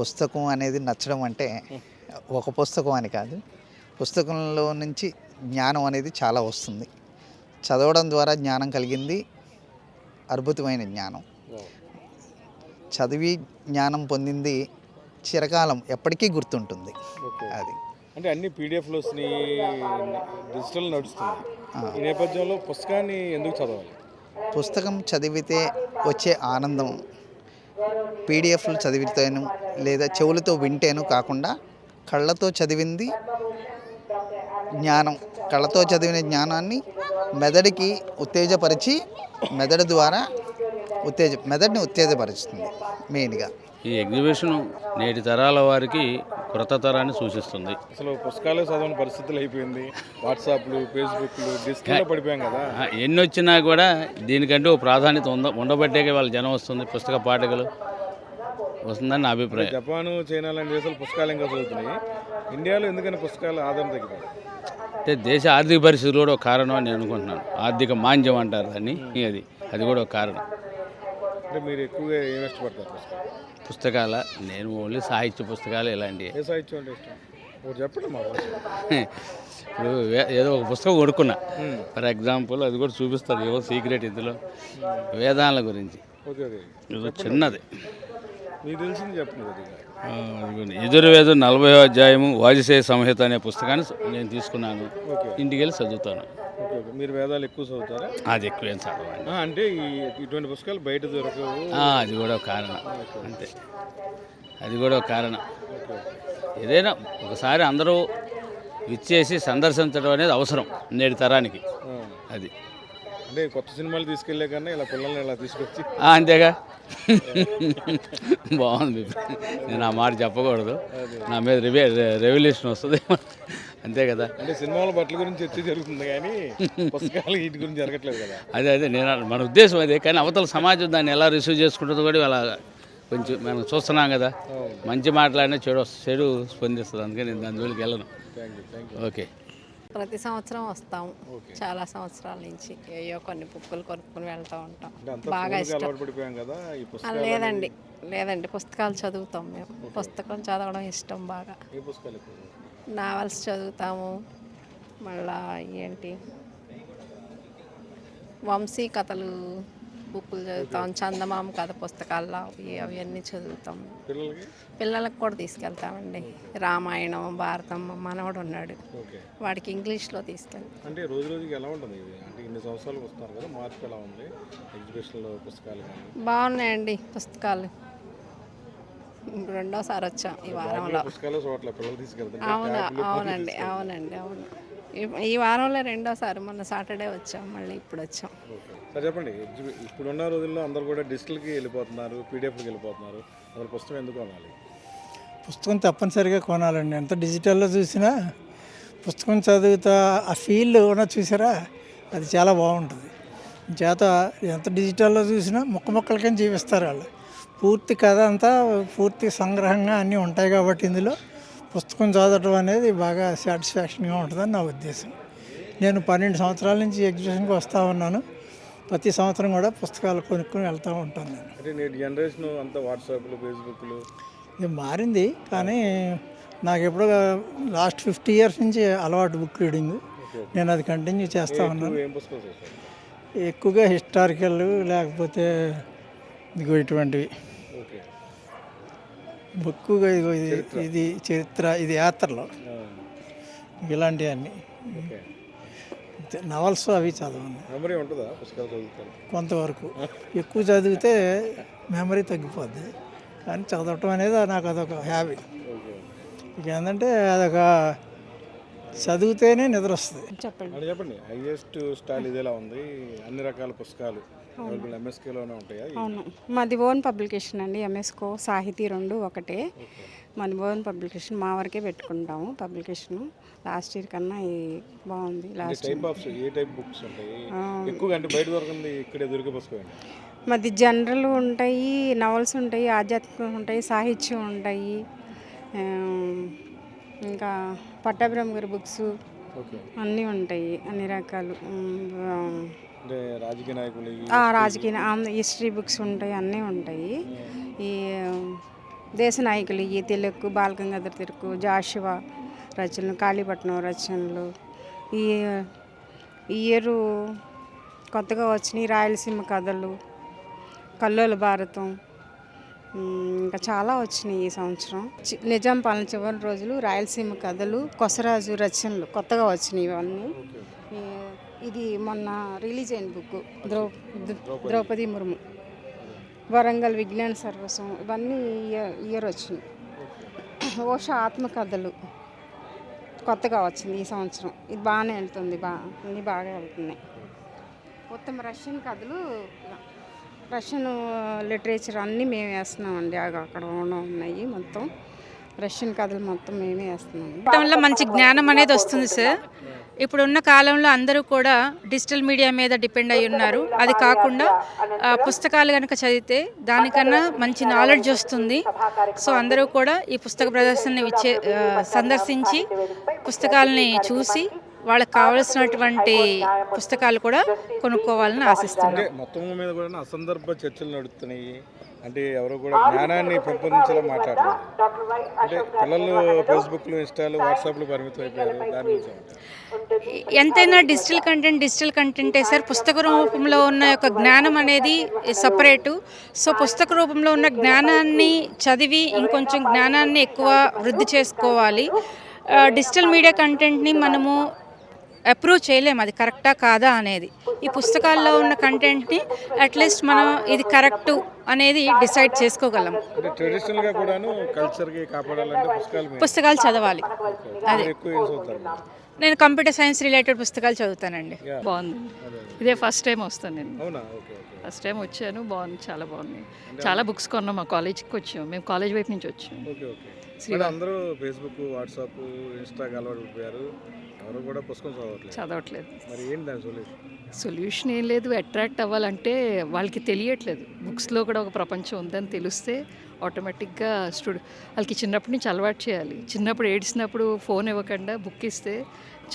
పుస్తకం అనేది నచ్చడం అంటే ఒక పుస్తకం అని కాదు. పుస్తకంలో నుంచి జ్ఞానం అనేది చాలా వస్తుంది. చదవడం ద్వారా జ్ఞానం కలిగింది. అద్భుతమైన జ్ఞానం. చదివి జ్ఞానం పొందింది చిరకాలం ఎప్పటికీ గుర్తుంటుంది. అది. అంటే అన్ని పీడిఎఫ్లో డిజిటల్ నడుస్తుంది. ఈ నేపథ్యంలో పుస్తకాన్ని ఎందుకు చదవాలి? పుస్తకం చదివితే వచ్చే ఆనందం పీడిఎఫ్లు చదివితేను లేదా చెవులతో వింటేను కాకుండా కళ్ళతో చదివింది జ్ఞానం. కళ్ళతో చదివిన జ్ఞానాన్ని మెదడుకి ఉత్తేజపరిచి మెదడు ద్వారా ఉత్తేజ మెదడుని ఉత్తేజపరుస్తుంది మెయిన్గా. ఈ ఎగ్జిబిషన్ నేటి తరాల వారికి కొత్త తరాన్ని సూచిస్తుంది. అసలు పుస్తకాలే చదవని పరిస్థితులు అయిపోయింది. వాట్సాప్లు ఫేస్బుక్లు డిస్కల్లో పడిపోయాం కదా. ఎన్ని వచ్చినా కూడా దీనికంటూ ఓ ప్రాధాన్యత ఉంద ఉండబట్టే వాళ్ళ జనం వస్తుంది పుస్తక పాఠకులు. వస్తుందని నా అభిప్రాయం. జపాను చైనా లాంటి దేశాలు పుస్తకాలు ఇంకా చదువుతున్నాయి. ఇండియాలో ఎందుకని పుస్తకాల ఆదాయం తగ్గిపోయింది అంటే దేశ ఆర్థిక పరిస్థితులు కూడా ఒక కారణం అని నేను అనుకుంటున్నాను. ఆర్థిక మాంద్యం అంటారు దాన్ని. అది అది కూడా ఒక కారణం. అంటే మీరు ఎక్కువగా ఏం ఇష్టపడతారు పుస్తకాలు నేను ఓన్లీ సాహిత్య పుస్తకాలు ఇలాంటివి ఏ సాహిత్యం అంటే ఇష్టం? ఒకటి చెప్పండి మా ఇప్పుడు వే- ఏదో ఒక పుస్తకం కొనుక్కున్నా. ఫర్ ఎగ్జాంపుల్ అది కూడా చూపిస్తారు ఏవో సీక్రెట్ ఇందులో. వేదాల గురించి. ఓకే ఇది చిన్నది. మీకు తెలిసింది చెప్పండి కొద్దిగా ఆ, ఇదిగోండి. యజుర్వేదం నలభై అధ్యాయము వాజసేయ సంహిత అనే పుస్తకాన్ని నేను తీసుకున్నాను. ఓకే. ఇంటికి వెళ్ళి చదువుతాను. Okay okay. మీరు వేదాలు ఎక్కువ చదువుతారా? అది ఎక్కువేం చదవండి ఆ, అంటే ఈ ఇటువంటి పుస్తకాలు బయట దొరకవు. అది కూడా ఒక కారణం. అంతే. అది కూడా ఒక కారణం. ఏదైనా ఒకసారి అందరూ విచ్చేసి సందర్శించడం అనేది అవసరం నేటి తరానికి. ఆ. అది. అంటే కొత్త సినిమాలు తీసుకెళ్ళే కన్నా ఇలా పిల్లల్ని ఇలా తీసుకొచ్చి ఆ, అంతేగా? బాగుంది. నేను ఆ మాట చెప్పకూడదు. నా మీద రివే రెవల్యూషన్ వస్తుంది అంతే కదా. అంటే సినిమాల బట్టల గురించి చర్చ జరుగుతుంది కానీ పుస్తకాలు వీటి గురించి జరగట్లేదు కదా. అదే అదే నేను మన ఉద్దేశం అదే కానీ అవతల సమాజం దాన్ని ఎలా రిసీవ్ చేసుకుంటుందో కూడా అలా కొంచెం మనం చూస్తున్నాం కదా. మంచి మాటలైనా చెడు చెడు స్పందిస్తుంది అందుకే నేను దాని జోలికి వెళ్ళను. ఓకే ప్రతి సంవత్సరం వస్తాం చాలా సంవత్సరాల నుంచి ఏయో కొన్ని బుక్కులు కొనుక్కొని వెళ్తూ ఉంటాం. బాగా ఇష్టం. లేదండి లేదండి పుస్తకాలు చదువుతాం మేము. పుస్తకం చదవడం ఇష్టం బాగా. నావల్స్ చదువుతాము. మళ్ళా ఏంటి? వంశీ కథలు బుక్కులు చదువుతాం చందమామ కథ పుస్తకాల్లో అవి అవన్నీ చదువుతాం. పిల్లలకి? పిల్లలకు కూడా తీసుకెళ్తామండి. రామాయణం భారతం మనవడు ఉన్నాడు. వాడికి ఇంగ్లీష్లో తీసుకెళ్తాం అంటే రోజు రోజుకి ఎలా ఉంటుంది అంటే ఇన్ని సంవత్సరాలు వస్తున్నారు కదా మార్పు ఎలా ఉంది? ఎగ్జిబిషన్లో పుస్తకాలు బాగున్నాయండి పుస్తకాలు. రెండోసారి వచ్చాం ఈ వారంలో. అవును అవునండి అవునండి అవును. ఈ- ఈ వారంలో రెండోసారి మొన్న సాటర్డే వచ్చాం మళ్ళీ ఇప్పుడు వచ్చాం. సరే చెప్పండి ఇప్పుడున్న రోజుల్లో అందరూ కూడా డిజిటల్కి వెళ్ళిపోతున్నారు పీడిఎఫ్కి వెళ్ళిపోతున్నారు. అసలు పుస్తకం ఎందుకు కొనాలి? పుస్తకం తప్పనిసరిగా కొనాలండి. ఎంత డిజిటల్లో చూసినా పుస్తకం చదువుతా ఆ ఫీల్ ఉన్న చూసారా అది చాలా బాగుంటుంది. చేత ఎంత డిజిటల్లో చూసినా ముక్క ముక్కలకని జీవిస్తారు వాళ్ళు. పూర్తి కథ అంతా పూర్తి సంగ్రహంగా అన్నీ ఉంటాయి కాబట్టి ఇందులో పుస్తకం చదవటం అనేది బాగా సాటిస్ఫాక్షన్గా ఉంటుందని నా ఉద్దేశం. నేను పన్నెండు సంవత్సరాల నుంచి ఎగ్జిబిషన్కి వస్తూ ఉన్నాను. ప్రతి సంవత్సరం కూడా పుస్తకాలు కొనుక్కొని వెళ్తూ ఉంటాను నేను. అంటే నేటి జనరేషన్ అంతా వాట్సాప్లు ఫేస్బుక్లు? ఇది మారింది కానీ నాకు ఎప్పుడో లాస్ట్ ఫిఫ్టీ ఇయర్స్ నుంచి అలవాటు బుక్ రీడింగ్. నేను అది కంటిన్యూ చేస్తూ ఉన్నాను. ఎక్కువగా హిస్టారికల్ లేకపోతే ఇదిగో ఇటువంటివి. ఎక్కువగా ఇదిగో ఇది ఇది చరిత్ర ఇది యాత్రలో. ఇలాంటివన్నీ. నవల్స్ అవి చదవండి. కొంతవరకు. ఎక్కువ చదివితే మెమరీ తగ్గిపోద్ది. కానీ చదవటం అనేది నాకు అదొక హ్యాబీ ఓకే. ఇక ఏంటంటే అదొక చదివితేనే నిద్ర వస్తుంది. అని చెప్పండి హైయెస్ట్ స్టైల్ ఇదేలా ఉంది అన్ని రకాల పుస్తకాలు అవైలబుల్ ఎంఎస్కేలోనే ఉంటాయా? అవును. మాది ఓన్ పబ్లికేషన్ అండి ఎంఎస్కో సాహితీ రెండు ఒకటే. మాది ఓన్ పబ్లికేషన్ మా వరకే పెట్టుకుంటాము పబ్లికేషన్. లాస్ట్ ఇయర్ కన్నా ఈ బాగుంది last type of A type books ఉంటాయి? ఎక్కువగా అంటే బయట దొరకంది ఇక్కడే దొరికే పుస్తకం ఏంటి? మాది జనరల్ ఉంటాయి నవల్స్ ఉంటాయి ఆధ్యాత్మికం ఉంటాయి సాహిత్యం ఉంటాయి ఇంకా పట్టాభిరామ్ గారి బుక్స్ అన్నీ ఉంటాయి అన్ని రకాలు. రాజకీయ నాయకులు రాజకీయ హిస్టరీ బుక్స్ ఉంటాయి అన్నీ ఉంటాయి. ఈ దేశ నాయకులు ఈ తెలుగు బాలగంగాధర తిరుగు జాషువా రచనలు కాళీపట్నం రచనలు ఈ ఇయర్ కొత్తగా వచ్చినాయి రాయలసీమ కథలు కల్లోల భారతం ఇంకా చాలా వచ్చినాయి ఈ సంవత్సరం. చి- నిజాం పాలన చివరి రోజులు రాయలసీమ కథలు కొసరాజు రచనలు కొత్తగా వచ్చినాయి ఇవన్నీ. ఇది మొన్న రిలీజ్ అయిన బుక్ ద్రౌ ద్రౌ- ద్రౌపది. ముర్ము. వరంగల్ విజ్ఞాన సర్వస్వం ఇవన్నీ ఇయర్ ఇయర్ వచ్చినాయి. ఓష ఆత్మకథలు కొత్తగా వచ్చింది ఈ సంవత్సరం. ఇది బాగానే వెళ్తుంది బా అన్నీ బాగా వెళ్తున్నాయి. మొత్తం రష్యన్ కథలు రష్యన్ లిటరేచర్ అన్నీ మేము వేస్తున్నామండి. అగ అక్కడ ఉన్నాయి మొత్తం. రష్యన్ కథలు మొత్తం మేమే వేస్తున్నాము. వల్ల మంచి జ్ఞానం అనేది వస్తుంది సార్. ఇప్పుడున్న కాలంలో అందరూ కూడా డిజిటల్ మీడియా మీద డిపెండ్ అయి ఉన్నారు. అది కాకుండా పుస్తకాలు కనుక చదివితే దానికన్నా మంచి నాలెడ్జ్ వస్తుంది. సో అందరూ కూడా ఈ పుస్తక ప్రదర్శనని ఇచ్చే సందర్శించి పుస్తకాలని చూసి వాళ్ళకి కావలసినటువంటి పుస్తకాలు కూడా కొనుక్కోవాలని అంటే మొత్తం మీద కూడా అసందర్భ చర్చలు నడుస్తున్నాయి. అంటే ఎవరు కూడా జ్ఞానాన్ని పెంపొందించేలా మాట్లాడలేదు అంటే పిల్లలు ఫేస్బుక్లు ఇన్స్టాలు వాట్సాప్లు పరిమితం అయిపోయారు. దాని గురించి? ఎంతైనా డిజిటల్ కంటెంట్ డిజిటల్ కంటెంటే సార్ పుస్తక రూపంలో ఉన్న యొక్క జ్ఞానం అనేది సపరేటు. సో పుస్తక రూపంలో ఉన్న జ్ఞానాన్ని చదివి ఇంకొంచెం జ్ఞానాన్ని ఎక్కువ వృద్ధి చేసుకోవాలి. డిజిటల్ మీడియా కంటెంట్ని మనము అప్రూవ్ చేయలేము అది కరెక్టా కాదా అనేది. ఈ పుస్తకాల్లో ఉన్న కంటెంట్ని అట్లీస్ట్ మనం ఇది కరెక్టు అనేది డిసైడ్ చేసుకోగలం. అంటే ట్రెడిషనల్గా కూడాను కల్చర్కి కాపాడాలంటే పుస్తకాలు చదవాలి. అవుతారు. నేను కంప్యూటర్ సైన్స్ రిలేటెడ్ పుస్తకాలు చదువుతానండి. బాగుంది. ఇదే ఫస్ట్ టైం వస్తాను నేను. అవునా? Okay okay. ఫస్ట్ టైం వచ్చాను బాగుంది చాలా బాగుంది చాలా బుక్స్ కొన్నాం మా కాలేజ్కి వచ్చాం. మేము కాలేజ్ వైపు నుంచి వచ్చాం. Okay okay. మరి అందరూ ఫేస్బుక్ వాట్సాప్ ఇన్స్టాకి అలవాటు ఎవరు కూడా పుస్తకం చదవట్లేదు. చదవట్లేదు. మరి ఏంటి దాని సొల్యూషన్? సొల్యూషన్ ఏం లేదు. అట్రాక్ట్ అవ్వాలంటే వాళ్ళకి తెలియట్లేదు. బుక్స్లో కూడా ఒక ప్రపంచం ఉందని తెలిస్తే ఆటోమేటిక్గా స్టూడె వాళ్ళకి చిన్నప్పటి నుంచి అలవాటు చేయాలి. చిన్నప్పుడు ఏడ్చినప్పుడు ఫోన్ ఇవ్వకుండా బుక్ ఇస్తే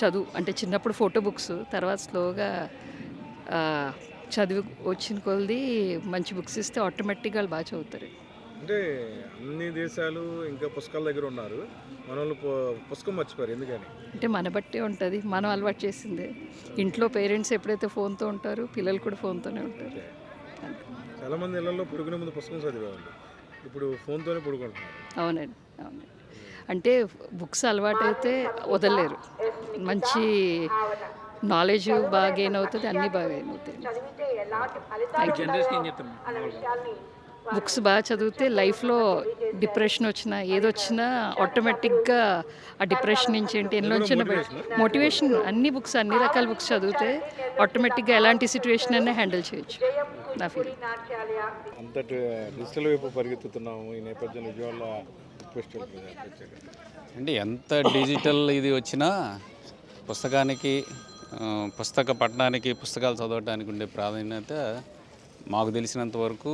చదువు అంటే చిన్నప్పుడు ఫోటో బుక్స్ తర్వాత స్లోగా చదివి వచ్చిన కొలది మంచి బుక్స్ ఇస్తే ఆటోమేటిక్గా వాళ్ళు బాగా చదువుతారు. అంటే అన్ని దేశాలు ఇంకా పుస్తకాల దగ్గర ఉన్నారు. మన వాళ్ళు పు- పుస్తకం మర్చిపోయారు ఎందుకని? అంటే మన బట్టే ఉంటుంది. మనం అలవాటు చేసిందే. ఇంట్లో పేరెంట్స్ ఎప్పుడైతే ఫోన్తో ఉంటారో పిల్లలు కూడా ఫోన్తోనే ఉంటారు. చాలా మంది ఇళ్ళలో పడుకునే ముందు పుస్తకం చదివేవాళ్ళు. ఇప్పుడు ఫోన్తోనే పడుకుంటున్నారు. అవునండి. అవునండి అంటే బుక్స్ అలవాటు అయితే వదలలేరు. మంచి నాలెడ్జ్ బాగా గెయిన్ అవుతుంది అన్నీ బాగా గెయిన్ అవుతాయి. బుక్స్ బాగా చదివితే లైఫ్లో డిప్రెషన్ వచ్చినా ఏదొచ్చినా ఆటోమేటిక్గా ఆ డిప్రెషన్ నుంచి ఏంటి ఎన్నో వచ్చిన మోటివేషన్? అన్ని బుక్స్ అన్ని రకాల బుక్స్ చదివితే ఆటోమేటిక్గా ఎలాంటి సిచ్యువేషన్ అయినా హ్యాండిల్ చేయొచ్చు. నా ఫీలింగ్ అంత డిజిటల్ వైపు పరిగెత్తుతున్నాము. ఈ నేపథ్యంలో అంటే ఎంత డిజిటల్ ఇది వచ్చినా పుస్తకానికి పుస్తక పఠనానికి పుస్తకాలు చదవడానికి ఉండే ప్రాధాన్యత మాకు తెలిసినంత వరకు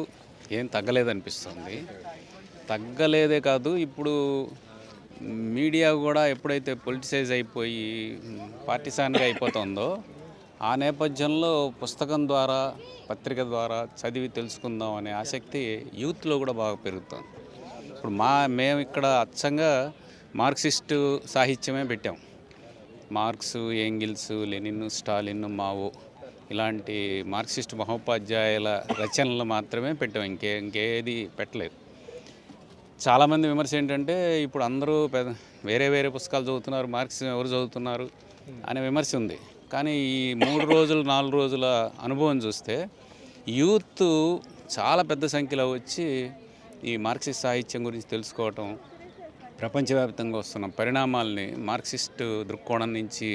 ఏం తగ్గలేదనిపిస్తుంది. తగ్గలేదే కాదు ఇప్పుడు మీడియా కూడా ఎప్పుడైతే పొలిటిసైజ్ అయిపోయి పార్టీసాన్గా అయిపోతుందో ఆ నేపథ్యంలో పుస్తకం ద్వారా పత్రిక ద్వారా చదివి తెలుసుకుందాం అనే ఆసక్తి యూత్లో కూడా బాగా పెరుగుతుంది. ఇప్పుడు మా మేము ఇక్కడ అచ్చంగా మార్క్సిస్టు సాహిత్యమే పెట్టాం. Marx Engels Lenin Stalin Mao ఇలాంటి మార్క్సిస్ట్ మహోపాధ్యాయుల రచనలు మాత్రమే పెట్టాం. ఇంకే ఇంకేది పెట్టలేదు. చాలామంది విమర్శ ఏంటంటే ఇప్పుడు అందరూ పెద్ద వేరే వేరే పుస్తకాలు చదువుతున్నారు మార్క్స్ ఎవరు చదువుతున్నారు అనే విమర్శ ఉంది. కానీ ఈ మూడు రోజులు నాలుగు రోజుల అనుభవం చూస్తే యూత్ చాలా పెద్ద సంఖ్యలో వచ్చి ఈ మార్క్సిస్ట్ సాహిత్యం గురించి తెలుసుకోవటం ప్రపంచవ్యాప్తంగా వస్తున్న పరిణామాల్ని మార్క్సిస్ట్ దృక్కోణం నుంచి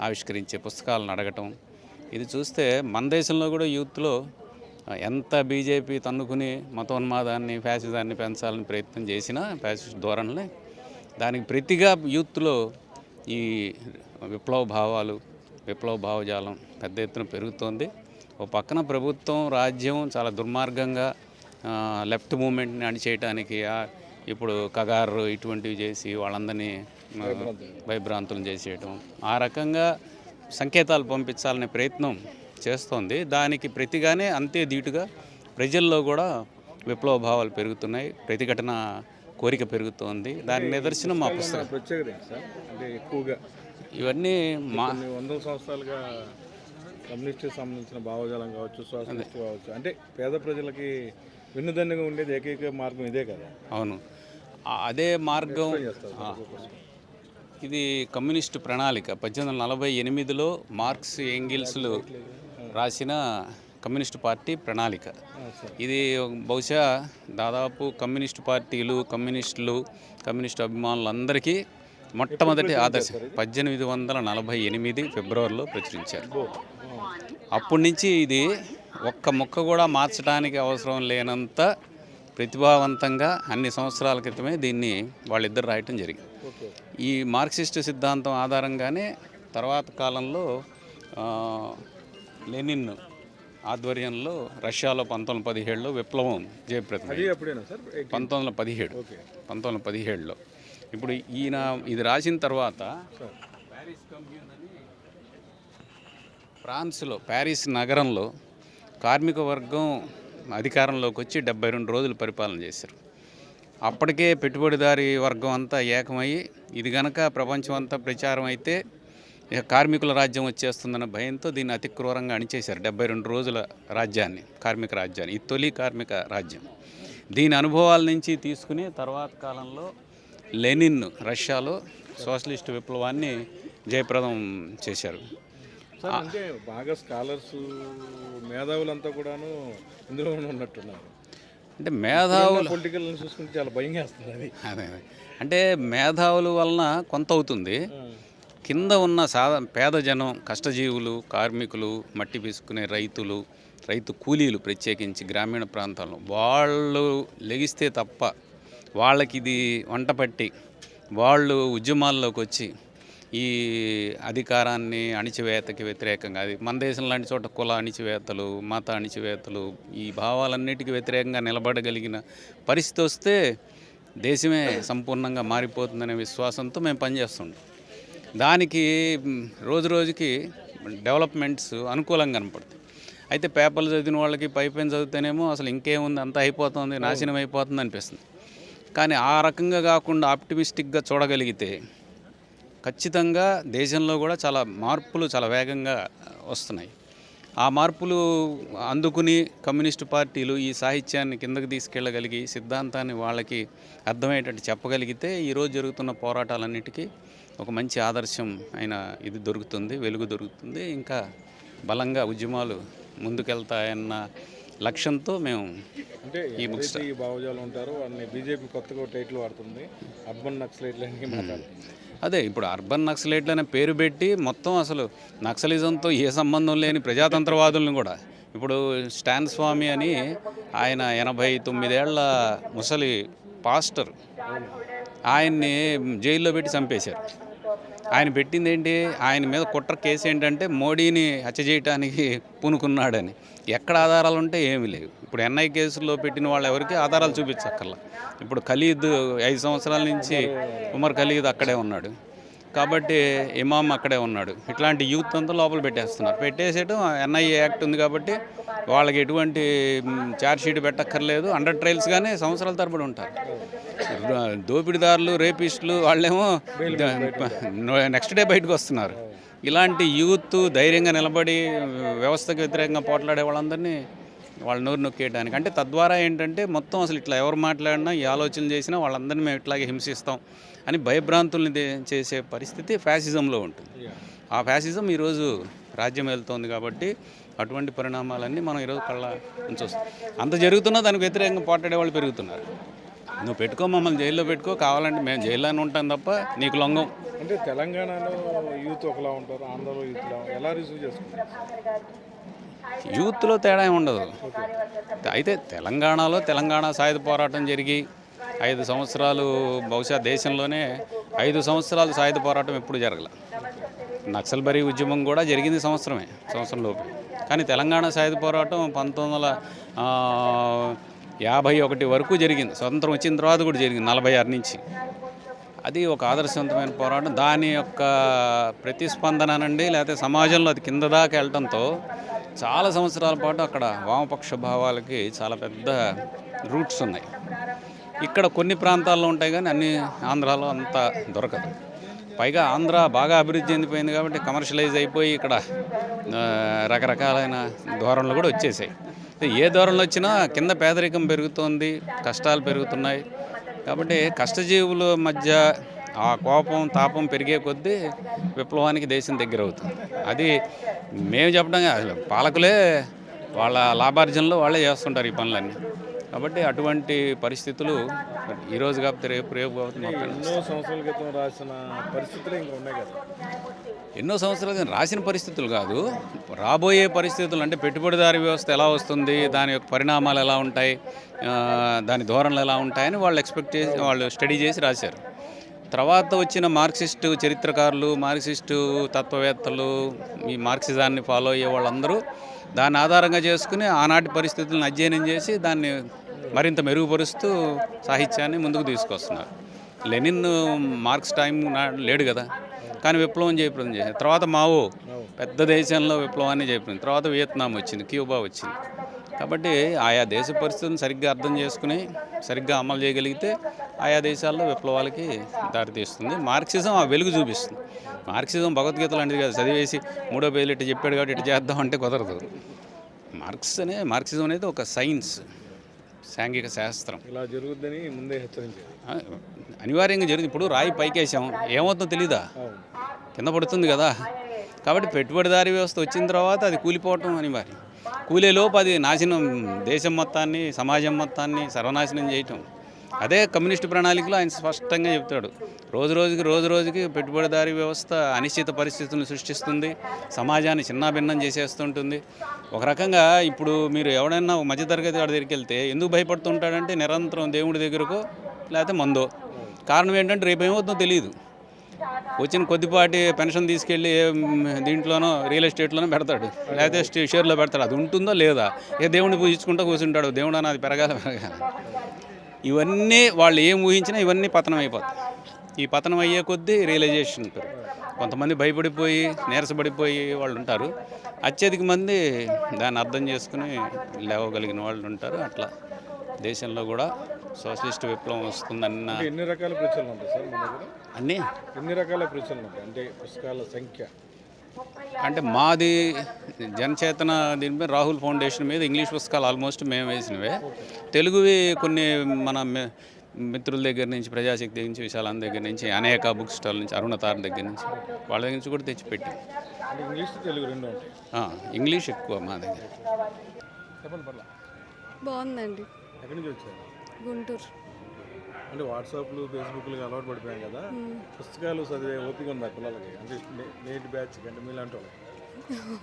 ఆవిష్కరించే పుస్తకాలను అడగటం ఇది చూస్తే మన దేశంలో కూడా యూత్లో ఎంత బీజేపీ తన్నుకుని మతోన్మాదాన్ని ఫ్యాసిజాన్ని పెంచాలని ప్రయత్నం చేసినా ఫ్యాసిస్ట్ ధోరణిని దానికి ప్రతిగా యూత్లో ఈ విప్లవ భావాలు విప్లవ భావజాలం పెద్ద ఎత్తున పెరుగుతోంది. ఓ పక్కన ప్రభుత్వం రాజ్యం చాలా దుర్మార్గంగా లెఫ్ట్ మూమెంట్ని అణిచేయటానికి ఇప్పుడు కగారు ఇటువంటివి చేసి వాళ్ళందరినీ ఆ, భయభ్రాంతులను చేసేయటం. ఆ రకంగా సంకేతాలు పంపించాలనే ప్రయత్నం చేస్తోంది. దానికి ప్రతిగానే అంతే ధీటుగా ప్రజల్లో కూడా విప్లవ భావాలు పెరుగుతున్నాయి. ప్రతిఘటన కోరిక పెరుగుతోంది. దానికి నిదర్శనం మా పుస్తకం. ఎక్కువగా ఇవన్నీ మా వందల సంవత్సరాలుగా కమ్యూనిస్ట్ సంబంధించిన భావజాలం కావచ్చు సోషలిస్ట్ కావచ్చు. అంటే పేద ప్రజలకి వెన్నుదన్నుగా ఉండేది ఏకైక మార్గం ఇదే కదా? అవును. అదే మార్గం ఇది కమ్యూనిస్టు ప్రణాళిక. పద్దెనిమిది వందల నలభై ఎనిమిదిలో మార్క్స్ ఎంగిల్స్లు రాసిన కమ్యూనిస్టు పార్టీ ప్రణాళిక. ఇది బహుశా దాదాపు కమ్యూనిస్టు పార్టీలు కమ్యూనిస్టులు కమ్యూనిస్టు అభిమానులందరికీ మొట్టమొదటి ఆదర్శం పద్దెనిమిది వందల నలభై ఎనిమిది ఫిబ్రవరిలో ప్రచురించారు. అప్పటి నుంచి ఇది ఒక్క ముక్క కూడా మార్చడానికి అవసరం లేనంత ప్రతిభావంతంగా అన్ని సంవత్సరాల క్రితమే దీన్ని వాళ్ళిద్దరు రాయటం జరిగింది. ఈ మార్క్సిస్ట్ సిద్ధాంతం ఆధారంగానే తర్వాత కాలంలో లెనిన్ ఆధ్వర్యంలో రష్యాలో పంతొమ్మిది వందల పదిహేడులో విప్లవం సార్? పంతొమ్మిది వందల పదిహేడు. పంతొమ్మిది వందల పదిహేడులో. ఇప్పుడు ఈయన ఇది రాసిన తర్వాత ఫ్రాన్స్లో ప్యారిస్ నగరంలో కార్మిక వర్గం అధికారంలోకి వచ్చి డెబ్బై రెండు రోజులు పరిపాలన చేశారు. అప్పటికే పెట్టుబడిదారీ వర్గం అంతా ఏకమయ్యి ఇది గనక ప్రపంచం అంతా ప్రచారం అయితే ఇక కార్మికుల రాజ్యం వచ్చేస్తుందన్న భయంతో దీన్ని అతి క్రూరంగా అణిచేశారు డెబ్బై రెండు రోజుల రాజ్యాన్ని కార్మిక రాజ్యాన్ని ఈ తొలి కార్మిక రాజ్యం. దీని అనుభవాల నుంచి తీసుకుని తర్వాత కాలంలో లెనిన్ రష్యాలో సోషలిస్ట్ విప్లవాన్ని జయప్రదం చేశారు. అంటే బాగా స్కాలర్స్ మేధావులంతా కూడాను ఇందులో ఉన్నట్టున్నారు. అంటే మేధావులు పొలిటికల్ చూసుకుంటే చాలా భయం వేస్తుంది అది. అదే అదే. అంటే మేధావుల వలన కొంత అవుతుంది. కింద ఉన్న సాధ పేద జనం కష్టజీవులు కార్మికులు మట్టి పీసుకునే రైతులు రైతు కూలీలు ప్రత్యేకించి గ్రామీణ ప్రాంతాల్లో వాళ్ళు లెగిస్తే తప్ప వాళ్ళకి ఇది వంట పట్టి వాళ్ళు ఉద్యమాల్లోకి వచ్చి ఈ అధికారాన్ని అణిచివేతకి వ్యతిరేకంగా అది మన దేశం లాంటి చోట కుల అణిచివేతలు మత అణిచివేతలు ఈ భావాలన్నిటికీ వ్యతిరేకంగా నిలబడగలిగిన పరిస్థితి వస్తే దేశమే సంపూర్ణంగా మారిపోతుందనే విశ్వాసంతో మేము పనిచేస్తుంటాం. దానికి రోజు రోజుకి డెవలప్మెంట్స్ అనుకూలంగా కనపడుతుంది అయితే పేపర్లు చదివిన వాళ్ళకి పైపైన చదివితేనేమో అసలు ఇంకేముంది అంతా అయిపోతుంది నాశనం అయిపోతుంది అనిపిస్తుంది. కానీ ఆ రకంగా కాకుండా ఆప్టిమిస్టిక్గా చూడగలిగితే ఖచ్చితంగా దేశంలో కూడా చాలా మార్పులు చాలా వేగంగా వస్తున్నాయి. ఆ మార్పులు అందుకుని కమ్యూనిస్టు పార్టీలు ఈ సాహిత్యాన్ని కిందకి తీసుకెళ్ళగలిగి సిద్ధాంతాన్ని వాళ్ళకి అర్థమయ్యేటట్టు చెప్పగలిగితే ఈరోజు జరుగుతున్న పోరాటాలన్నిటికీ ఒక మంచి ఆదర్శం అయిన ఇది దొరుకుతుంది వెలుగు దొరుకుతుంది. ఇంకా బలంగా ఉద్యమాలు ముందుకెళ్తాయన్న లక్ష్యంతో మేము అంటే ఈ బుక్స్ భావజాలం ఉంటారో వాళ్ళని బీజేపీ కొత్తగా టైటిల్ వాడుతుంది. అర్బన్ నక్సలైట్లు అని మాట్లాడుతుంది. అదే ఇప్పుడు అర్బన్ నక్సలైట్లు అనే పేరు పెట్టి మొత్తం అసలు నక్సలిజంతో ఏ సంబంధం లేని ప్రజాతంత్రవాదులను కూడా. ఇప్పుడు స్టాన్ స్వామి అని ఆయన ఎనభై తొమ్మిదేళ్ళ ముసలి పాస్టర్ ఆయన్ని జైల్లో పెట్టి చంపేశారు. ఆయన పెట్టింది ఏంటి ఆయన మీద కుట్ర కేసు ఏంటంటే మోడీని హత్య చేయడానికి పూనుకున్నాడని. ఎక్కడ ఆధారాలు ఉంటే ఏమీ లేవు. ఇప్పుడు ఎన్ఐ కేసులో పెట్టిన వాళ్ళు ఎవరికి ఆధారాలు చూపించక్కర్లా. ఇప్పుడు ఖలీద్ ఐదు సంవత్సరాల నుంచి ఉమర్ ఖలీద్ అక్కడే ఉన్నాడు. కాబట్టి ఇమామ్ అక్కడే ఉన్నాడు. ఇట్లాంటి యూత్ అంతా లోపల పెట్టేస్తున్నారు. పెట్టేసేయడం ఎన్ఐఏ యాక్ట్ ఉంది కాబట్టి వాళ్ళకి ఎటువంటి ఛార్జ్షీట్ పెట్టక్కర్లేదు. అండర్ ట్రయల్స్గానే సంవత్సరాల తరబడి ఉంటారు. దోపిడీదారులు రేపిస్టులు వాళ్ళేమో నెక్స్ట్ డే బయటకు వస్తున్నారు. ఇలాంటి యూత్ ధైర్యంగా నిలబడి వ్యవస్థకు వ్యతిరేకంగా పోట్లాడే వాళ్ళందరినీ వాళ్ళ నోరు నొక్కేయడానికి అంటే తద్వారా ఏంటంటే మొత్తం అసలు ఇట్లా ఎవరు మాట్లాడినా ఈ ఆలోచనలు చేసినా వాళ్ళందరినీ మేము ఇట్లాగే హింసిస్తాం. అని భయభ్రాంతుల్ని చేసే పరిస్థితి ఫ్యాసిజంలో ఉంటుంది. ఆ ఫ్యాసిజం ఈరోజు రాజ్యం వెళ్తోంది కాబట్టి అటువంటి పరిణామాలన్నీ మనం ఈరోజు కళ్ళ ఉంచొస్తాం అంత జరుగుతున్నా దానికి వ్యతిరేకంగా పోట్లాడే వాళ్ళు పెరుగుతున్నారు. నువ్వు పెట్టుకో మమ్మల్ని జైల్లో పెట్టుకో కావాలంటే మేము జైల్లోనే ఉంటాం తప్ప నీకు లొంగం. అంటే తెలంగాణలో యూత్ ఒకలా ఉంటారు ఆంధ్రలో యూత్ ఎలా రిసీవ్ చేసుకుంటారు? యూత్లో తేడా ఏమి ఉండదు. అయితే తెలంగాణలో తెలంగాణ సాయుధ పోరాటం జరిగి ఐదు సంవత్సరాలు బహుశా దేశంలోనే ఐదు సంవత్సరాలు సాయుధ పోరాటం ఎప్పుడు జరగల. నక్సల్బరీ ఉద్యమం కూడా జరిగింది సంవత్సరమే సంవత్సరంలోపు కానీ తెలంగాణ సాయుధ పోరాటం పంతొమ్మిది వందల యాభై ఒకటి వరకు జరిగింది. స్వతంత్రం వచ్చిన తర్వాత కూడా జరిగింది నలభై ఆరు నుంచి. అది ఒక ఆదర్శవంతమైన పోరాటం. దాని యొక్క ప్రతిస్పందనండి లేకపోతే సమాజంలో అది కింద దాకా వెళ్ళటంతో చాలా సంవత్సరాల పాటు అక్కడ వామపక్ష భావాలకి చాలా పెద్ద రూట్స్ ఉన్నాయి. ఇక్కడ కొన్ని ప్రాంతాల్లో ఉంటాయి కానీ అన్ని ఆంధ్రాలో అంత దొరకదు. పైగా ఆంధ్ర బాగా అభివృద్ధి చెందిపోయింది కాబట్టి కమర్షియలైజ్ అయిపోయి ఇక్కడ రకరకాలైన ధోరణులు కూడా వచ్చేసాయి. ఏ ధోరణులు వచ్చినా కింద పేదరికం పెరుగుతోంది కష్టాలు పెరుగుతున్నాయి. కాబట్టి కష్టజీవుల మధ్య ఆ కోపం తాపం పెరిగే కొద్దీ విప్లవానికి దేశం దగ్గర అవుతుంది. అది మేము చెప్పడం అసలు పాలకులే వాళ్ళ లాభార్జనలో వాళ్ళే చేస్తుంటారు ఈ పనులన్నీ. కాబట్టి అటువంటి పరిస్థితులు ఈరోజు కాకపోతే రేపు రేపు మొత్తం ఎన్నో సంవత్సరాల క్రితం రాసిన పరిస్థితులు ఇంకా ఉన్నాయి కదా? ఎన్నో సంవత్సరాలు రాసిన పరిస్థితులు కాదు. రాబోయే పరిస్థితులు అంటే పెట్టుబడిదారి వ్యవస్థ ఎలా వస్తుంది దాని యొక్క పరిణామాలు ఎలా ఉంటాయి దాని ధోరణులు ఎలా ఉంటాయని వాళ్ళు ఎక్స్పెక్ట్ చేసి వాళ్ళు స్టడీ చేసి రాశారు. తర్వాత వచ్చిన మార్క్సిస్టు చరిత్రకారులు మార్క్సిస్టు తత్వవేత్తలు ఈ మార్క్సిజాన్ని ఫాలో అయ్యే వాళ్ళందరూ దాన్ని ఆధారంగా చేసుకుని ఆనాటి పరిస్థితులను అధ్యయనం చేసి దాన్ని మరింత మెరుగుపరుస్తూ సాహిత్యాన్ని ముందుకు తీసుకొస్తున్నారు. లెనిన్ మార్క్స్ టైం నా- లేడు కదా. కానీ విప్లవం జయప్రదం చేసింది తర్వాత మావో పెద్ద దేశంలో విప్లవాన్ని జయప్రదం తర్వాత వియత్నాం వచ్చింది క్యూబా వచ్చింది. కాబట్టి ఆయా దేశ పరిస్థితులను సరిగ్గా అర్థం చేసుకుని సరిగ్గా అమలు చేయగలిగితే ఆయా దేశాల్లో విప్లవాలకి దారితీస్తుంది. మార్క్సిజం ఆ వెలుగు చూపిస్తుంది. మార్క్సిజం భగవద్గీత లాంటిది కాదు. చదివేసి మూడో పేజీలు ఇటు చెప్పాడు కాబట్టి ఇటు చేద్దాం అంటే కుదరదు. మార్క్స్ అనే మార్క్సిజం అనేది ఒక సైన్స్. సాంఘిక శాస్త్రం. ఇలా జరుగుద్దని ముందే హెచ్చరించారు. అనివార్యంగా జరిగింది. ఇప్పుడు రాయి పైకేసాం ఏమవుతుందో తెలీదా? కింద పడుతుంది కదా. కాబట్టి పెట్టుబడిదారీ వ్యవస్థ వచ్చిన తర్వాత అది కూలిపోవటం అనివార్యం. కూలేలోపు అది నాశనం దేశం మొత్తాన్ని సమాజం మొత్తాన్ని సర్వనాశనం చేయటం. అదే కమ్యూనిస్టు ప్రణాళికలో ఆయన స్పష్టంగా చెప్తాడు. రోజు రోజుకి రోజు రోజుకి పెట్టుబడిదారీ వ్యవస్థ అనిశ్చిత పరిస్థితులను సృష్టిస్తుంది. సమాజాన్ని చిన్నాభిన్నం చేసేస్తుంటుంది. ఒక రకంగా ఇప్పుడు మీరు ఎవడైనా మధ్యతరగతి వాడి దగ్గరికి వెళ్తే ఎందుకు భయపడుతుంటాడంటే నిరంతరం దేవుడి దగ్గరకో లేకపోతే మందో. కారణం ఏంటంటే రేపు ఏమవుతుందో తెలియదు వచ్చిన కొద్దిపాటి పెన్షన్ తీసుకెళ్ళి దీంట్లోనో రియల్ ఎస్టేట్లోనో పెడతాడు. లేకపోతే షేర్లో పెడతాడు. అది ఉంటుందో లేదా? ఏ దేవుడిని పూజించుకుంటూ కూర్చుంటాడు. దేవుడు అన్నది పెరగాల పెరగాల. ఇవన్నీ వాళ్ళు ఏం ఊహించినా ఇవన్నీ పతనం అయిపోతాయి. ఈ పతనం అయ్యే కొద్దీ రియలైజేషన్ కొంతమంది భయపడిపోయి నీరసపడిపోయి వాళ్ళు ఉంటారు. అత్యధిక మంది దాన్ని అర్థం చేసుకుని లేవగలిగిన వాళ్ళు ఉంటారు. అట్లా దేశంలో కూడా సోషలిస్ట్ విప్లవం వస్తుందన్న ఎన్ని రకాల ప్రచురణలు ఉంటాయి సార్ అన్నీ. ఎన్ని రకాల ప్రచురణలు ఉంటాయి? అంటే పుస్తకాల సంఖ్య. అంటే మాది జనచేతన దీనిపై రాహుల్ ఫౌండేషన్ మీద ఇంగ్లీష్ పుస్తకాలు ఆల్మోస్ట్ మేము వేసినవే. తెలుగువి కొన్ని మన మి- మిత్రుల దగ్గర నుంచి ప్రజాశక్తి దగ్గర నుంచి విశాలం దగ్గర నుంచి అనేక బుక్ స్టాల్ నుంచి అరుణతార దగ్గర నుంచి వాళ్ళ దగ్గర నుంచి కూడా తెచ్చి పెట్టాం. అంటే ఇంగ్లీష్ తెలుగు రెండు ఉంటాయి. ఆ, ఇంగ్లీష్ ఎక్కువ మా దగ్గర. బాగుందండి. గుంటూరు. అంటే వాట్సాప్లు ఫేస్బుక్లు అలవాటు పడిపోయాం కదా. పుస్తకాలు చదివే ఓపిక ఉందా పిల్లలకి? అంటే నేటి బ్యాచ్ అంటే మీలాంటి వాళ్ళకి?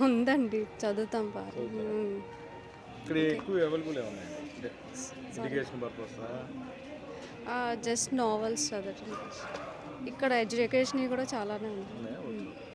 ఉందండి చదువుతాం బాగా ఇక్కడ ఎక్కువ అవైలబుల్ అంటే ఎడ్యుకేషన్ పర్పస్? జస్ట్ నావెల్స్ చదవటం. ఇక్కడ ఎడ్యుకేషన్ కూడా చాలానే ఉంది